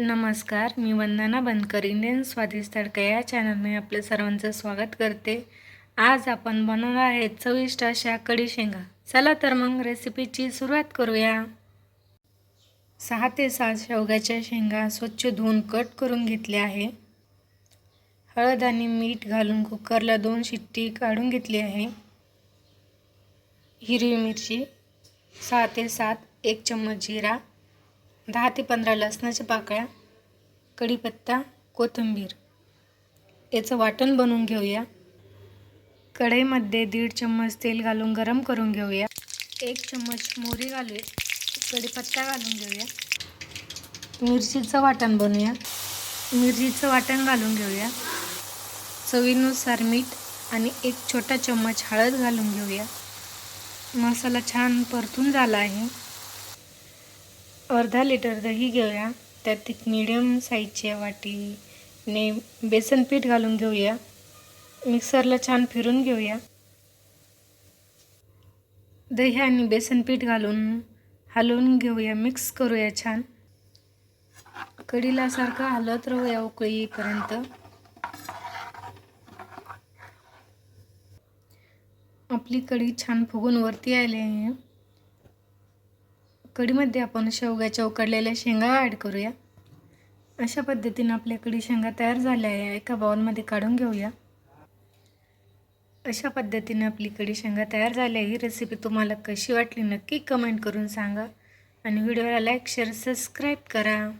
नमस्कार मी वंदना बनकर इंडियन स्वादिष्ट तडका या चॅनलमध्ये आपलं सर्वांचं स्वागत करते. आज आपण बनवणार आहे चविष्ट अशा कढी शेंगा. चला तर मग रेसिपीची सुरुवात करूया. सहा ते सात शेवग्याच्या शेंगा स्वच्छ धुवून कट करून घेतल्या आहे हळद आणि मीठ घालून कुकरला दोन शिट्टी काढून घेतली आहे. हिरवी मिरची सहा ते सात एक चम्मच जिरा दहा ते पंधरा लसणाच्या पाकळ्या कढीपत्ता कोथिंबीर. याचं वाटण बनवून घेऊया. कढईमध्ये दीड चम्मच तेल घालून गरम करून घेऊया. एक चम्मच मोहरी घालूया. कढीपत्ता घालून घेऊया. मिरचीचं वाटण बनवूया. मिरचीचं वाटण घालून घेऊया. चवीनुसार मीठ आणि एक छोटा चम्मच हळद घालून घेऊया. मसाला छान परतून झाला आहे. अर्धा लिटर दही घेऊया. त्यात एक मिडियम साईजच्या वाटीने बेसन पीठ घालून घेऊया. मिक्सरला छान फिरून घेऊया. दही आणि बेसन पीठ घालून हलवून घेऊया. मिक्स करूया छान. कडीला सारखं हलत राहूया उकळीपर्यंत. आपली कढी छान फुगून वरती आली आहे. कढीमध्ये आपण शेवग्याच्या उकडलेल्या शेंगा ॲड करूया. अशा पद्धतीनं आपल्या कढी शेंगा तयार झाल्या आहे एका बाउलमध्ये काढून घेऊया. अशा पद्धतीनं आपली कढी शेंगा तयार झाली आहे ही रेसिपी तुम्हाला कशी वाटली नक्की कमेंट करून सांगा. आणि व्हिडिओला लाईक शेअर सबस्क्राईब करा.